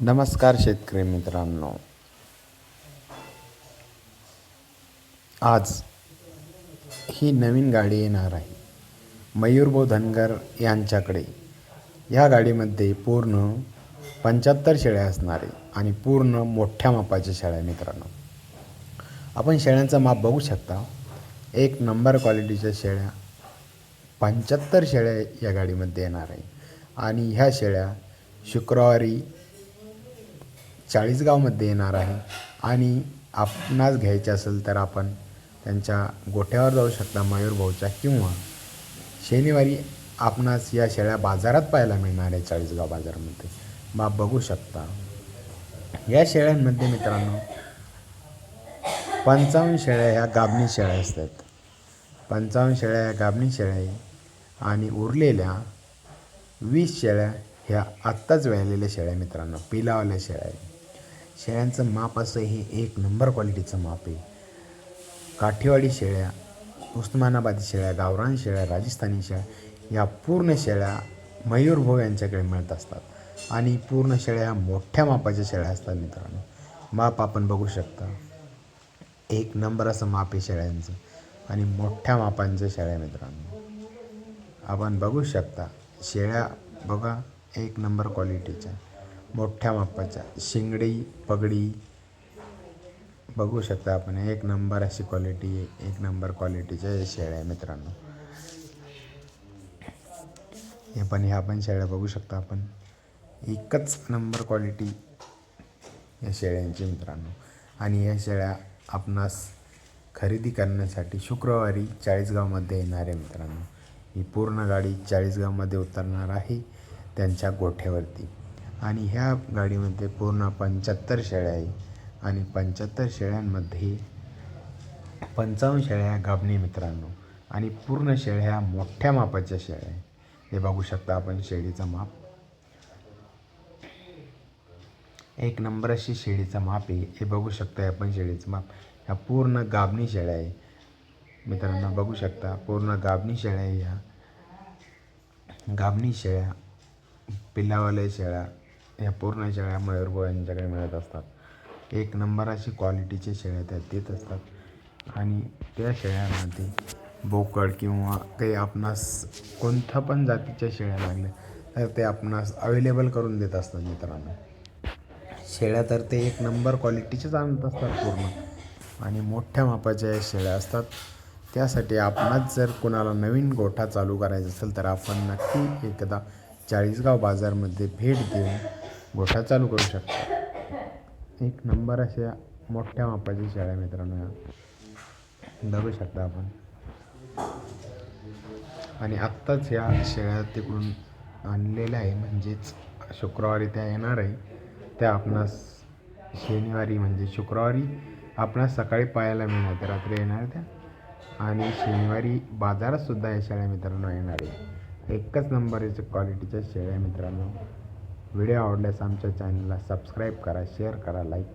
नमस्कार शेतकरी मित्रांनो. आज ही नवीन गाडी येणार आहे. मयूरभाऊ धनगर यांच्याकडे. या गाडीमध्ये पूर्ण पंच्याहत्तर शेळ्या असणार आहे आणि पूर्ण मोठ्या मापाच्या शेळ्या मित्रांनो. आपण शेळ्यांचं माप बघू शकता. एक नंबर क्वालिटीच्या शेळ्या पंच्याहत्तर शेळ्या या गाडीमध्ये येणार आहे. आणि ह्या शेळ्या शुक्रवारी चाळीसगावमध्ये येणार आहे. आणि आपणास घ्यायचे असेल तर आपण त्यांच्या गोठ्यावर जाऊ शकता मयूर भाऊच्या किंवा शनिवारी आपणास या शेळ्या बाजारात पाहायला मिळणार आहे चाळीसगाव बाजारामध्ये. बा बघू शकता. या शेळ्यांमध्ये मित्रांनो पंचावन्न शेळ्या ह्या गाबणी शेळ्या असतात. पंचावन्न शेळ्या ह्या गाबणी शेळ्या आणि उरलेल्या वीस शेळ्या ह्या आत्ताच व्यालेल्या शेळ्या मित्रांनो पिलावल्या शेळ्या आहे. शेळ्यांचं माप असं हे एक नंबर क्वालिटीचं माप आहे. काठीवाडी शेळ्या उस्मानाबादी शेळ्या गावरान शेळ्या राजस्थानी शेळ्या या पूर्ण शेळ्या मयूरभोग यांच्याकडे मिळत असतात. आणि पूर्ण शेळ्या मोठ्या मापाच्या शेळ्या असतात मित्रांनो. माप आपण बघू शकता. एक नंबर असं माप आहे शेळ्यांचं. आणि मोठ्या मापांच्या शेळ्या मित्रांनो. आपण बघू शकता. शेळ्या बघा एक नंबर क्वालिटीच्या. मोठ्या मापाच्या शिंगडी पगडी. बघू शकता आपण एक नंबर अशी क्वालिटी एक नंबर क्वालिटीच्या या शेळ्या आहे मित्रांनो. हे पण ह्या पण शेळ्या बघू शकता आपण. एकच नंबर क्वालिटी या शेळ्यांची मित्रांनो. आणि या शेळ्या आपणास खरेदी करण्यासाठी शुक्रवारी चाळीसगावमध्ये येणार आहे मित्रांनो. ही पूर्ण गाडी चाळीसगावमध्ये उतरणार आहे त्यांच्या गोठ्यावरती. आणि ह्या गाडीमध्ये पूर्ण पंच्याहत्तर शेळ्या आहे. आणि पंच्याहत्तर शेळ्यांमध्ये पंचावन्न शेळ्या ह्या गाभणी मित्रांनो. आणि पूर्ण शेळ्या ह्या मोठ्या मापाच्या शेळ्या आहे. हे बघू शकता आपण शेळीचं माप. एक नंबर अशी शेळीचं माप आहे. हे बघू शकता आपण शेळीचं माप. ह्या पूर्ण गाभणी शेळ्या आहे. मित्रांनो बघू शकता पूर्ण गाभणी शेळ्या ह्या. गाभणी शेळ्या पिल्लावाल्या शेळ्या. ह्या पूर्ण शेळ्या मयूर यांच्याकडे मिळत असतात. एक नंबर अशी क्वालिटीचे शेळ्या त्या देत असतात. आणि त्या शेळ्यामध्ये बोकड किंवा काही आपणास कोणत्या पण जातीच्या शेळ्या लागल्या तर ते आपणास अवेलेबल करून देत असतात मित्रांनो. शेळ्या तर ते एक नंबर क्वालिटीचेच आणत असतात पूर्ण. आणि मोठ्या मापाच्या या शेळ्या असतात. त्यासाठी आपणास जर कोणाला नवीन गोठा चालू करायचा असेल तर आपण नक्की एकदा चाळीसगाव बाजारमध्ये भेट देऊन गोठा चालू करू शकता. एक नंबर अशा मोठ्या मापाच्या शाळा मित्रांनो या. बघू शकता आपण. आणि आत्ताच या शेळ्या तिकडून आणलेल्या आहे म्हणजेच शुक्रवारी त्या येणार आहे. त्या आपणास शनिवारी म्हणजे शुक्रवारी आपणास सकाळी पाहायला मिळणार त्या रात्री येणार त्या. आणि शनिवारी बाजारातसुद्धा या शेळ्या मित्रांनो येणार आहे. एकच नंबरच्या क्वालिटीच्या शेळ्या मित्रांनो. व्हिडिओ आवडल्यास आमच्या चॅनलला सबस्क्राईब करा शेअर करा लाईक करा